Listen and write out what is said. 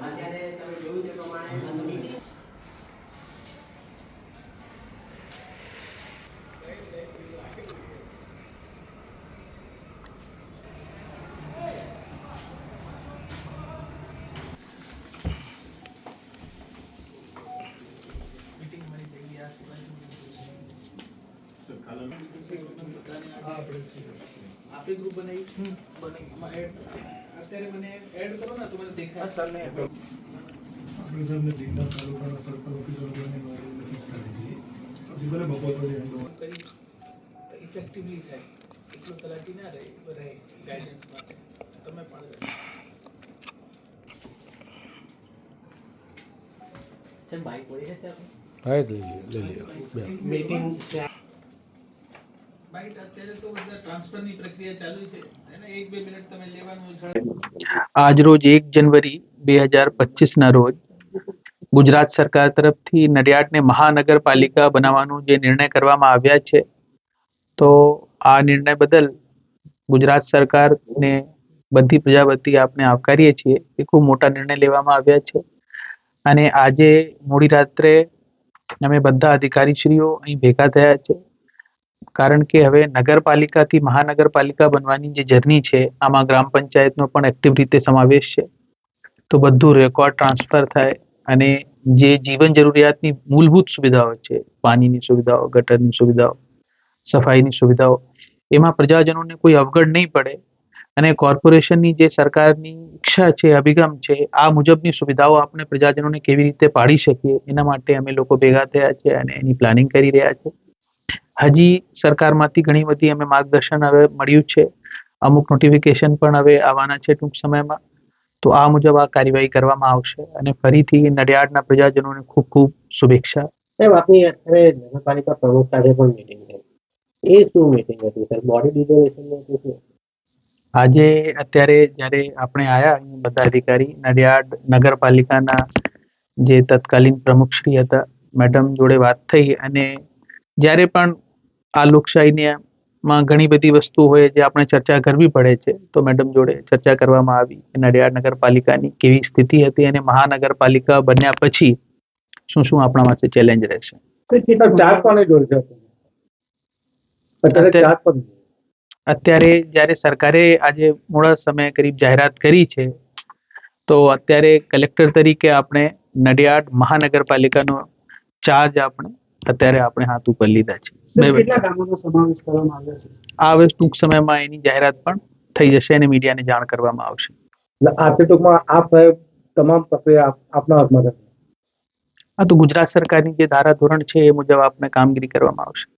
અત્યારે તમે જોયું તે પ્રમાણે આપણી ગ્રુપ બનાવી? બને અત્યારે મને એડ કરો ને તો મને દેખાય. સરને આપણે સાહેબને જિલ્લા તાલુકાના સર્કલ ઓફિસરોને મારી નોટિસ કરી હતી. બપોર પછી એમનો કરી. તો ઇફેક્ટિવલી થાય. એટલું તલાટી ના રહે રહે ગાઈડન્સ માટે. તમે પણ રહે. બાઈક પડી છે ત્યાં હા લઈ લઈ મીટિંગ છે. એને એક બે જનવરી બે હજાર પચીસના રોજ ગુજરાત સરકાર તરફથી નડિયાદને મહાનગરપાલિકા બનાવવાનો જે નિર્ણય કરવામાં આવ્યા છે, તો આ નિર્ણય બદલ ગુજરાત સરકારને બધી પ્રજા વતી આપને આવકારીએ છીએ. એ ખૂબ મોટા નિર્ણય લેવામાં આવ્યા છે. અને આજે મોડી રાત્રે અમે બધા અધિકારીશ્રીઓ અહીં ભેગા થયા છે. કારણ કે હવે નગરપાલિકાથી મહાનગરપાલિકા બનવાની જે જર્ની છે, આમાં ગ્રામ પંચાયતનો પણ એક્ટિવ રીતે સમાવેશ છે. તો બધું રેકોર્ડ ટ્રાન્સફર થાય અને જે જીવન જરૂરિયાતની મૂળભૂત સુવિધાઓ છે, પાણીની સુવિધાઓ, ગટરની સુવિધાઓ, સફાઈની સુવિધાઓ, એમાં પ્રજાજનોને કોઈ અવગણ નહીં પડે અને કોર્પોરેશનની જે સરકારની ઈચ્છા છે, અભિગમ છે, આ મુજબની સુવિધાઓ આપણે પ્રજાજનોને કેવી રીતે પાડી શકીએ, એના માટે અમે લોકો ભેગા થયા છે અને એની પ્લાનિંગ કરી રહ્યા છે. હજી સરકારમાંથી ઘણી બધી અમે માર્ગદર્શન હવે મળ્યું છે. અમુક નોટિફિકેશન પણ હવે આવવાના છે ટૂંક સમયમાં. તો આ મુજબ આ કાર્યવાહી કરવામાં આવશે અને ફરીથી નડિયાદના પ્રજાજનોને ખૂબ ખૂબ શુભેચ્છા. સાહેબ આપની અત્યારે નગરપાલિકા પ્રમુખ સાથે પણ મીટિંગ થઈ. એ શું મીટિંગ હતી સર? બોડી ડિઝોલ્યુશન આજે અત્યારે જ્યારે આપણે આયા બધા અધિકારી નડિયાડ નગરપાલિકાના જે તત્કાલીન પ્રમુખશ્રી હતા મેડમ જોડે વાત થઈ અને જ્યારે પણ આ લોકશાહીમાં ઘણી બધી વસ્તુ હોય જે આપણે ચર્ચા કરવી પડે છે તો મેડમ જોડે ચર્ચા કરવામાં આવી નડિયાડ નડિયાદ નગરપાલિકાની કેવી સ્થિતિ હતી અને મહાનગરપાલિકા બન્યા પછી શું શું આપણા માટે ચેલેન્જ રહેશે? અત્યારે જ્યારે સરકારે આજે મોડા સમયે કરીબ જાહેરાત કરી છે તો અત્યારે કલેક્ટર તરીકે આપણે નડિયાદ મહાનગરપાલિકાનો ચાર્જ આપણે અત્યારે આપણે હાથ ઉપર લીધા છે. આ હવે ટૂંક સમયમાં એની જાહેરાત પણ થઈ જશે અને મીડિયાને જાણ કરવામાં આવશે. આથી ટૂંકમાં આ તમામ પ્રક્રિયા આપ- આપના હાથમાં આ તો ગુજરાત સરકારની જે ધારા ધોરણ છે એ મુજબ આપણે કામગીરી કરવામાં આવશે.